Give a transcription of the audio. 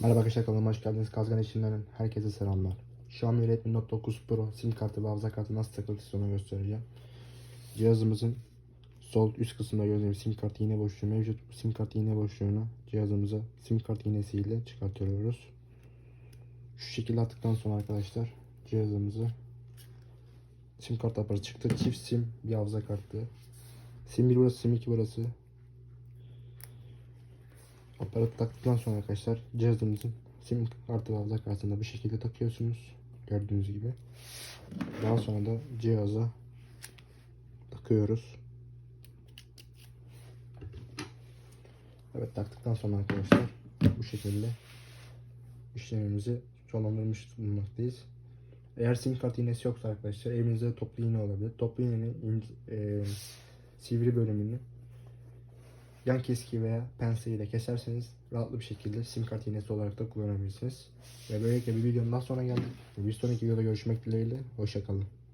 Merhaba arkadaşlar kanalıma hoş geldiniz. Kazgan işinden herkese selamlar. Xiaomi Redmi Note 9 Pro sim kartı ve hafıza kartı nasıl takılır onu göstereceğim. Cihazımızın sol üst kısmında gördüğünüz sim kart iğne boşluğu mevcut. Sim kart iğne boşluğunu cihazımıza sim kart iğnesiyle çıkartıyoruz. Şu şekilde attıktan sonra arkadaşlar cihazımızı sim kart aparatı çıktı. Çift sim bir hafıza kartı. Sim 1 burası, sim 2 burası. Aparatı taktıktan sonra arkadaşlar cihazımızın sim kartı hafıza kartını bu şekilde takıyorsunuz. Gördüğünüz gibi. Daha sonra da cihaza takıyoruz. Evet taktıktan sonra arkadaşlar bu şekilde işlemimizi sonlandırmış bulunmaktayız. Eğer sim kart iğnesi yoksa arkadaşlar evinizde toplu iğne olabilir. Toplu iğnenin e, sivri bölümünü yan keski veya penseyle keserseniz rahatlı bir şekilde sim kart iğnesi olarak da kullanabilirsiniz. Ve böylelikle bir videonun daha sonra geldik. Bir sonraki videoda görüşmek dileğiyle. Hoşçakalın.